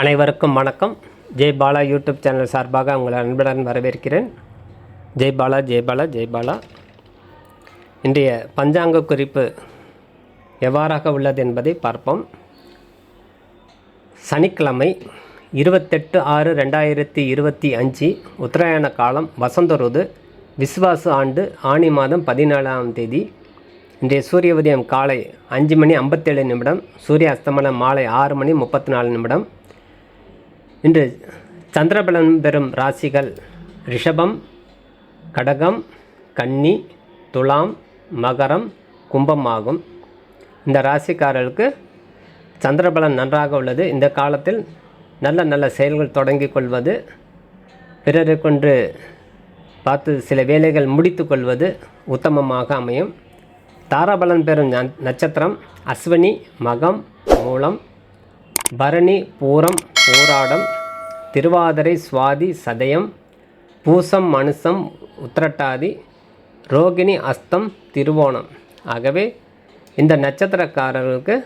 அனைவருக்கும் வணக்கம். Jai Bala YouTube channel சார்பாக உங்களை அன்புடன் வரவேற்கிறேன். ஜெய் பாலா ஜெய் பாலா ஜெய் பாலா. இன்றைய பஞ்சாங்க குறிப்பு எவ்வாறாக உள்ளது என்பதை பார்ப்போம். சனிக்கிழமை இருபத்தெட்டு ஆறு ரெண்டாயிரத்தி இருபத்தி அஞ்சு உத்தராயண காலம் வசந்த ருது விஸ்வாசு ஆண்டு ஆணி மாதம் பதினாலாம் தேதி. இன்றைய சூரிய உதயம் காலை அஞ்சு மணி ஐம்பத்தேழு நிமிடம் சூரிய அஸ்தமனம் மாலை ஆறு மணி முப்பத்தி நாலு நிமிடம் இன்று சந்திரபலன் பெறும் ராசிகள் ரிஷபம் கடகம் கன்னி துலாம் மகரம் கும்பம் ஆகும். இந்த ராசிக்காரர்களுக்கு சந்திரபலன் நன்றாக உள்ளது. இந்த காலத்தில் நல்ல நல்ல செயல்கள் தொடங்கிக் கொள்வது பிறரை கொண்டு பார்த்து சில வேலைகள் முடித்து கொள்வது உத்தமமாக அமையும். தாராபலன் பெறும் ந- நட்சத்திரம் அஸ்வினி மகம் மூலம் பரணி பூரம் போராடம் திருவாதிரை சுவாதி சதயம் பூசம் மனுஷம் உத்திரட்டாதி ரோகிணி அஸ்தம் திருவோணம். ஆகவே இந்த நட்சத்திரக்காரர்களுக்கு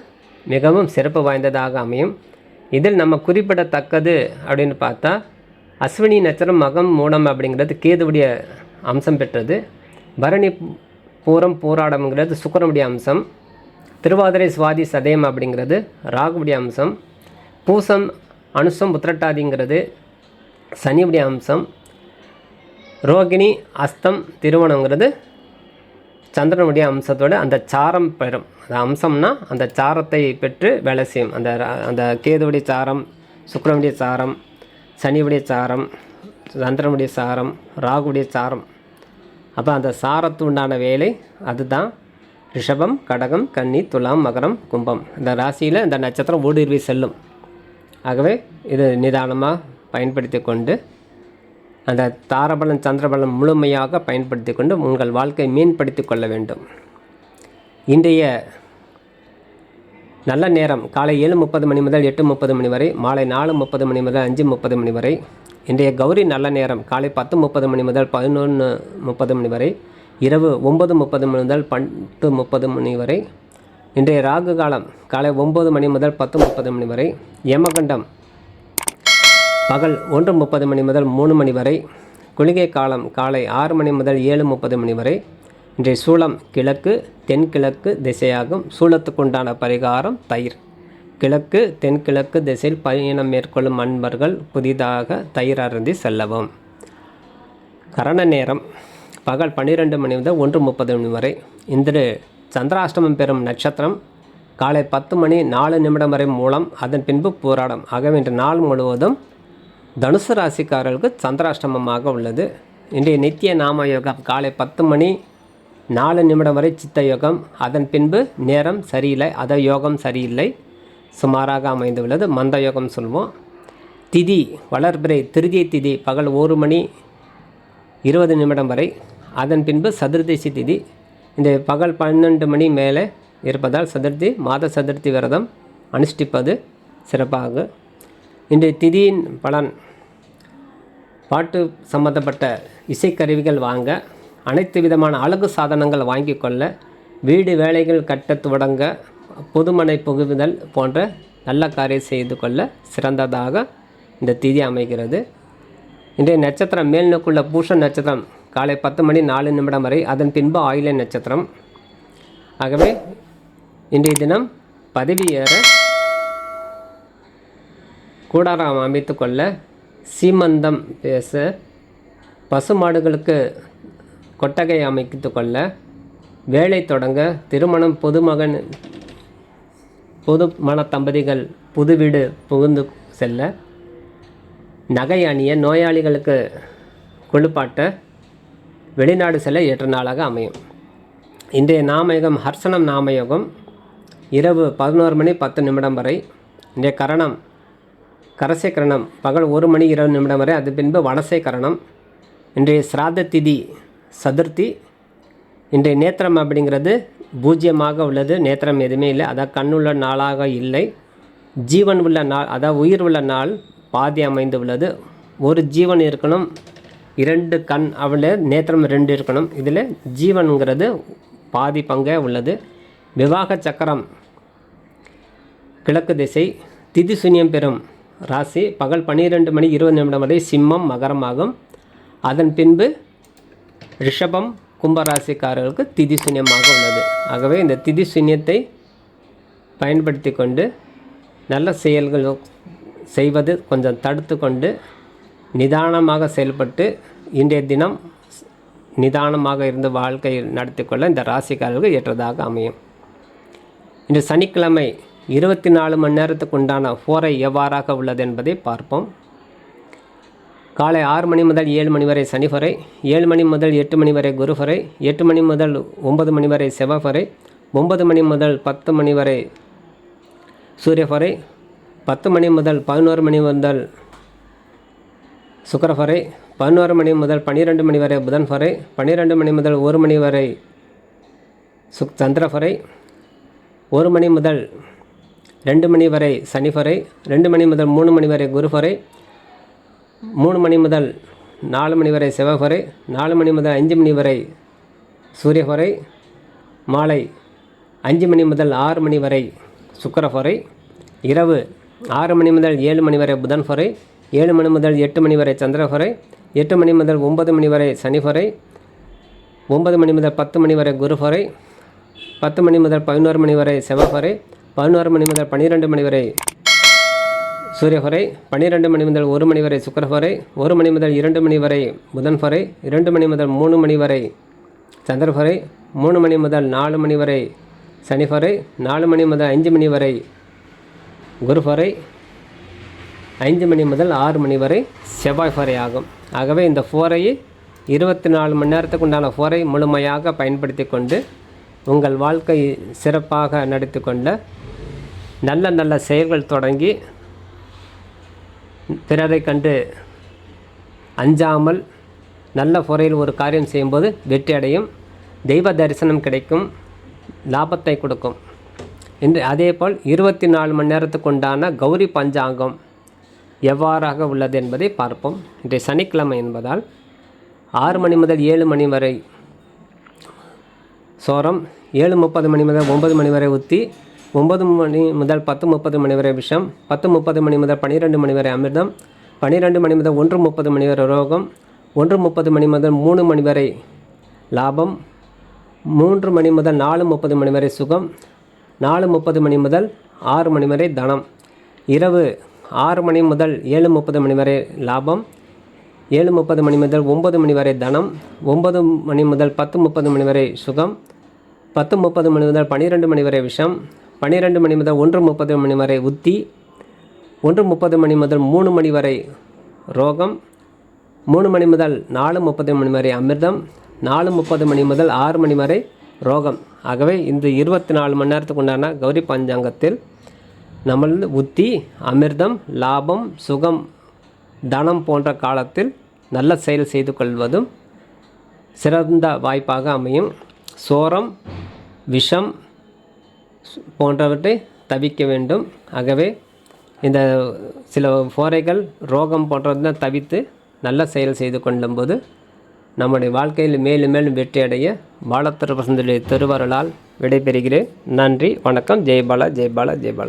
மிகவும் சிறப்பு வாய்ந்ததாக அமையும். இதில் நம்ம குறிப்பிடத்தக்கது அப்படின்னு பார்த்தா அஸ்வினி நட்சத்திரம் மகம் மூடம் அப்படிங்கிறது கேதுவுடைய அம்சம் பெற்றது. பரணி பூரம் போராடம்ங்கிறது சுக்கரனுடைய அம்சம். திருவாதிரை சுவாதி சதயம் அப்படிங்கிறது ராகுவுடைய அம்சம். பூசம் அனுசம் உத்திரட்டாதிங்கிறது சனியுடைய அம்சம். ரோகிணி அஸ்தம் திருவணங்கிறது சந்திரனுடைய அம்சத்தோடு அந்த சாரம் பெறும். அந்த அம்சம்னா அந்த சாரத்தை பெற்று வேலை செய்யும். அந்த அந்த கேதுவுடைய சாரம் சுக்கரனுடைய சாரம் சனியுடைய சாரம் சந்திரனுடைய சாரம் ராகுடைய சாரம். அப்போ அந்த சாரத்து உண்டான வேலை அதுதான். ரிஷபம் கடகம் கன்னி துலாம் மகரம் கும்பம். இந்த ராசியில் இந்த நட்சத்திரம் ஊடுருவி செல்லும். ஆகவே இது நிதானமாக பயன்படுத்தி கொண்டு அந்த தாரபலம் சந்திரபலம் முழுமையாக பயன்படுத்தி கொண்டு உங்கள் வாழ்க்கையை மீன்படுத்தி கொள்ள வேண்டும். இன்றைய நல்ல நேரம் காலை ஏழு முப்பது மணி முதல் எட்டு முப்பது மணி வரை மாலை நாலு முப்பது மணி முதல் அஞ்சு முப்பது மணி வரை இன்றைய கௌரி நல்ல நேரம் காலை பத்து முப்பது மணி முதல் பதினொன்று முப்பது மணி வரை இரவு ஒன்பது முப்பது மணி முதல் பத்து முப்பது மணி வரை இன்றைய ராகு காலம் காலை ஒம்பது மணி முதல் பத்து முப்பது மணி வரை யமகண்டம். பகல் ஒன்று முப்பது மணி முதல் மூணு மணி வரை குளிகை காலம் காலை ஆறு மணி முதல் ஏழு முப்பது மணி வரை. இன்றைய சூளம் கிழக்கு தென்கிழக்கு திசையாகும். சூளத்துக்குண்டான பரிகாரம் தயிர். கிழக்கு தென்கிழக்கு திசையில் பயணம் மேற்கொள்ளும் அன்பர்கள் புதிதாக தயிர் அருந்தி செல்லவும். கரண நேரம் பகல் பன்னிரெண்டு மணி முதல் ஒன்று முப்பது மணி வரை. இன்று சந்திராஷ்டமம் பெறும் நட்சத்திரம் காலை பத்து மணி நாலு நிமிடம் வரை மூலம் அதன் பின்பு போராடம். ஆகவே இன்று நாள் முழுவதும் தனுசு ராசிக்காரர்களுக்கு சந்திராஷ்டமமாக உள்ளது. இன்றைய நித்திய நாம யோகம் காலை பத்து மணி நாலு நிமிடம் வரை சித்த யோகம். அதன் பின்பு நேரம் சரியில்லை அத யோகம் சரியில்லை. சுமாராக அமைந்துள்ளது மந்த யோகம் சொல்வோம் திதி வளர்பிறை திருதிய திதி பகல் ஒரு மணி இருபது நிமிடம் வரை. அதன் பின்பு சதுர்தசி திதி இந்த பகல் பன்னெண்டு மணி மேலே இருப்பதால் சதுர்த்தி மாத சதுர்த்தி விரதம் அனுஷ்டிப்பது சிறப்பாக. இன்றைய திதியின் பலன் பாட்டு சம்பந்தப்பட்ட இசைக்கருவிகள் வாங்க அனைத்து விதமான அழகு சாதனங்கள் வாங்கி கொள்ள வீடு வேலைகள் கட்ட தொடங்க புதுமனை புகுதல் போன்ற நல்ல காரியம் செய்து கொள்ள சிறந்ததாக இந்த திதி அமைகிறது. இன்றைய நட்சத்திரம் மேல்நோக்குள்ள பூஷ நட்சத்திரம் காலை பத்து மணி நாலு நிமிடம் வரை அதன் பின்பு ஆயிலை நட்சத்திரம். ஆகவே இன்றைய தினம் பதவி ஏற கூடாரம் அமைத்து கொள்ள சீமந்தம் பேச பசுமாடுகளுக்கு கொட்டகை அமைத்து கொள்ள வேலை தொடங்க திருமணம் பொதுமகன் பொது மன தம்பதிகள் புது வீடு புகுந்து செல்ல நகை அணிய நோயாளிகளுக்கு குளிப்பாட்ட வெளிநாடு செல்ல ஏற்ற நாளாக அமையும். இன்றைய நாமயோகம் ஹர்சனம் நாமயோகம் இரவு பதினோரு மணி பத்து நிமிடம் வரை. இன்றைய கரணம் கரசை கரணம் பகல் ஒரு மணி இருபது நிமிடம் வரை. அது பின்பு வனசை கரணம். இன்றைய சிராத திதி சதுர்த்தி. இன்றைய நேத்திரம் அப்படிங்கிறது பூஜ்ஜியமாக உள்ளது. நேத்திரம் எதுவுமே இல்லை. அதாவது கண்ணுள்ள நாளாக இல்லை. ஜீவன் உள்ள நாள் அதாவது உயிர் உள்ள நாள் பாதி அமைந்து உள்ளது. ஒரு ஜீவன் இருக்கணும். இரண்டு கண் அவள நேத்திரம் ரெண்டு இருக்கணும். இதில் ஜீவனுங்கிறது பாதி பங்கே உள்ளது. விவாக சக்கரம் கிழக்கு திசை திதி சூன்யம் பெறும் ராசி பகல் பன்னிரெண்டு மணி இருபது நிமிடம் வரை சிம்மம் மகரமாகும். அதன் பின்பு ரிஷபம் கும்பராசிக்காரர்களுக்கு திதி சூன்யமாக உள்ளது. ஆகவே இந்த திதி சூன்யத்தை பயன்படுத்தி கொண்டு நல்ல செயல்கள் செய்வது கொஞ்சம் தடுத்து கொண்டு நிதானமாக செயல்பட்டு இன்றைய தினம் நிதானமாக இருந்து வாழ்க்கை நடத்திக்கொள்ள இந்த ராசிக்காரர்கள் ஏற்றதாக அமையும். இன்று சனிக்கிழமை இருபத்தி நாலு மணி நேரத்துக்கு உண்டான ஃபோரை எவ்வாறாக உள்ளது என்பதை பார்ப்போம். காலை ஆறு மணி முதல் ஏழு மணி வரை சனிஃபரை ஏழு மணி முதல் எட்டு மணி வரை குருஃபரை எட்டு மணி முதல் ஒன்பது மணி வரை செவ்வாய்ஃபரை ஒன்பது மணி முதல் பத்து மணி வரை சூரியஃபரை பத்து மணி முதல் பதினோரு மணி முதல் சுக்கரஃபரை பதினோரு மணி முதல் பன்னிரெண்டு மணி வரை புதன் ஃபரை பன்னிரெண்டு மணி முதல் ஒரு மணி வரை சுக் சந்திரஃபரை ஒரு மணி முதல் ரெண்டு மணி வரை சனிஃபரை ரெண்டு மணி முதல் மூணு மணி வரை குருஃபரை மூணு மணி முதல் நாலு மணி வரை செவ்வாய்ஃபரை நாலு மணி முதல் அஞ்சு மணி வரை சூரியஃபரை மாலை அஞ்சு மணி முதல் ஆறு மணி வரை சுக்கரஃபரை இரவு ஆறு மணி முதல் ஏழு மணி வரை புதன்ஃபரை ஏழு மணி முதல் எட்டு மணி வரை சந்திரஹொரை எட்டு மணி முதல் ஒன்பது மணி வரை சனிஹொரை ஒன்பது மணி முதல் பத்து மணி வரை குருஹொரை பத்து மணி முதல் பதினோரு மணி வரை செவஹொரை பதினோரு மணி முதல் பன்னிரெண்டு மணி வரை சூரியஹொரை பன்னிரெண்டு மணி முதல் ஒரு மணி வரை சுக்கரஹொரை ஒரு மணி முதல் இரண்டு மணி வரை புதன்ஹொரை இரண்டு மணி முதல் மூணு மணி வரை சந்திரஹொரை மூணு மணி முதல் நாலு மணி வரை சனிஹொரை நாலு மணி முதல் அஞ்சு மணி வரை குருஹொரை ஐந்து மணி முதல் ஆறு மணி வரை செவ்வாய் ஃபோரை ஆகும். ஆகவே இந்த ஃபோரையை இருபத்தி நாலு மணி நேரத்துக்கு உண்டான ஃபோரை முழுமையாக பயன்படுத்தி கொண்டு உங்கள் வாழ்க்கை சிறப்பாக நடத்தி கொண்ட நல்ல நல்ல செயல்கள் தொடங்கி பிறரை கண்டு அஞ்சாமல் நல்ல முறையில் ஒரு காரியம் செய்யும்போது வெற்றி அடையும். தெய்வ தரிசனம் கிடைக்கும் லாபத்தை கொடுக்கும். இன்று அதேபோல் இருபத்தி நாலு மணி நேரத்துக்கு உண்டான கௌரி பஞ்சாங்கம் எவ்வாறாக உள்ளது என்பதை பார்ப்போம். இன்றைய சனிக்கிழமை என்பதால் ஆறு மணி முதல் ஏழு மணி வரை சோரம் ஏழு முப்பது மணி முதல் ஒன்பது மணி வரை உத்தி ஒன்பது மணி முதல் பத்து முப்பது மணி வரை விஷம் பத்து முப்பது மணி முதல் பன்னிரெண்டு மணி வரை அமிர்தம் பன்னிரெண்டு மணி முதல் ஒன்று முப்பது மணி வரை ரோகம் ஒன்று முப்பது மணி முதல் மூணு மணி வரை லாபம் மூன்று மணி முதல் நாலு முப்பது மணி வரை சுகம் நாலு முப்பது மணி முதல் ஆறு மணி வரை தனம். இரவு ஆறு மணி முதல் ஏழு முப்பது மணி வரை லாபம் ஏழு முப்பது மணி முதல் ஒன்பது மணி வரை தனம் ஒன்பது மணி முதல் பத்து முப்பது மணி வரை சுகம் பத்து முப்பது மணி முதல் பன்னிரெண்டு மணி வரை விஷம் பன்னிரெண்டு மணி முதல் ஒன்று முப்பது மணி வரை உத்தி ஒன்று முப்பது மணி முதல் மூணு மணி வரை ரோகம் மூணு மணி முதல் நாலு முப்பது மணி வரை அமிர்தம் நாலு முப்பது மணி முதல் ஆறு மணி வரை ரோகம். ஆகவே இந்த இருபத்தி நாலு மணி நேரத்துக்கு உண்டான கௌரி பஞ்சாங்கத்தில் நம்மளது உத்தி அமிர்தம் லாபம் சுகம் தனம் போன்ற காலத்தில் நல்ல செயல் செய்து கொள்வதும் சிறந்த வாய்ப்பாக அமையும். சோரம் விஷம் போன்றவற்றை தவிக்க வேண்டும். ஆகவே இந்த சில போரைகள் ரோகம் போன்றதை தவித்து நல்ல செயல் செய்து கொள்ளும்போது நம்முடைய வாழ்க்கையில் மேலும் மேலும் வெற்றியடைய அடைய பாலத்திரு திருவருளால் விடைபெறுகிறேன். நன்றி வணக்கம். ஜெய்பாலா ஜெய்பாலா ஜெய்பாலா